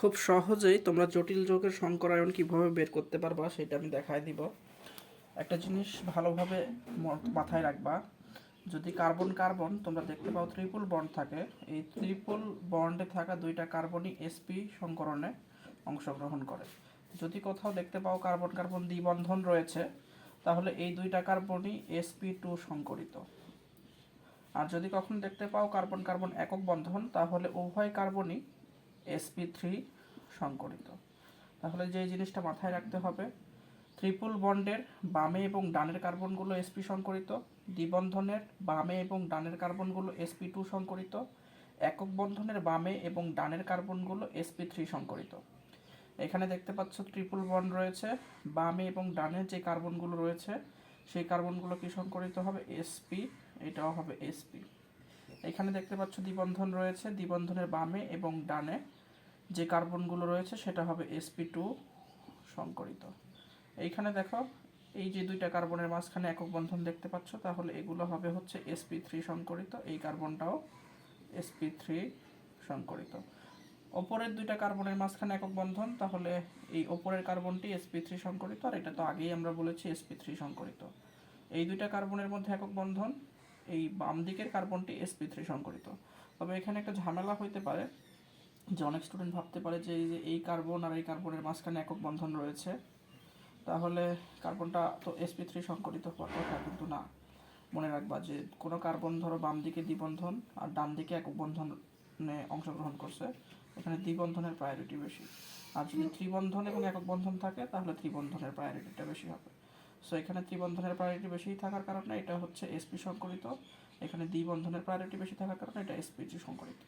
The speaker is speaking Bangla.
খুব সহজেই তোমরা জটিল যোগের সংকরায়ন কীভাবে বের করতে পারবা সেটা আমি দেখায় দিব। একটা জিনিস ভালোভাবে মাথায় রাখবা, যদি কার্বন কার্বন তোমরা দেখতে পাও ত্রিপুল বন্ড থাকে, এই ত্রিপুল বন্ডে থাকা দুইটা কার্বনই এসপি সংকরণে অংশগ্রহণ করে। যদি কোথাও দেখতে পাও কার্বন কার্বন দ্বিবন্ধন রয়েছে, তাহলে এই দুইটা কার্বনই এসপি টু সংকরিত। আর যদি কখনো দেখতে পাও কার্বন কার্বন একক বন্ধন, তাহলে উভয় কার্বনই এসপি থ্রি সংকরিত। তাহলে যে জিনিসটা মাথায় রাখতে হবে ট্রিপল বন্ডের বামে এবং ডানের কার্বনগুলো এসপি সংকরিত, দ্বিবন্ধনের বামে এবং ডানের কার্বনগুলো এসপি টু সংকরিত, একক বন্ধনের বামে এবং ডানের কার্বনগুলো এসপি থ্রি সংকরিত। এখানে দেখতে পাচ্ছ ট্রিপল বন্ড রয়েছে, বামে এবং ডানে যে কার্বনগুলো রয়েছে, সেই কার্বনগুলো কি সংকরিত হবে? এসপি এটাও হবে এসপি এখানে দেখতে পাচ্ছ দ্বিবন্ধন রয়েছে, দ্বিবন্ধনের বামে এবং ডানে। যে কার্বনগুলো রয়েছে সেটা হবে এসপি টু সংকরিত। এইখানে দেখো, এই যে দুইটা কার্বনের মাঝখানে একক বন্ধন দেখতে পাচ্ছ, তাহলে এগুলো হবে হচ্ছে এসপি থ্রি সংকরিত, এই কার্বনটাও এসপি থ্রি সংকরিত। ওপরের দুইটা কার্বনের মাঝখানে একক বন্ধন, তাহলে এই ওপরের কার্বনটি এসপি থ্রি সংকরিত, আর এটা তো আগেই আমরা বলেছি এসপি থ্রি সংকরিত। এই দুইটা কার্বনের মধ্যে একক বন্ধন, এই বাম দিকের কার্বনটি এসপি থ্রি সংকরিত। তবে এখানে একটা ঝামেলা হইতে পারে যে অনেক স্টুডেন্ট ভাবতে পারে যে এই যে এই কার্বন আর এই কার্বনের মাঝখানে একক বন্ধন রয়েছে। তাহলে কার্বনটা তো এসপি থ্রি সংকরিত হওয়ার কথা, কিন্তু না। মনে রাখবা যে কোনো কার্বন ধরো বাম দিকে দ্বিবন্ধন আর ডান দিকে একক বন্ধনে অংশগ্রহণ করছে। এখানে দ্বিবন্ধনের প্রায়োরিটি বেশি। আর যদি ত্রিবন্ধন এবং একক বন্ধন থাকে, তাহলে ত্রিবন্ধনের প্রায়োরিটিটা বেশি হবে। সো এখানে ত্রিবন্ধনের প্রায়োরিটি বেশি থাকার কারণে এটা হচ্ছে এসপি সংকরিত এখানে দ্বিবন্ধনের প্রায়োরিটি বেশি থাকার কারণে এটা এসপি এসপিজি সংকরিত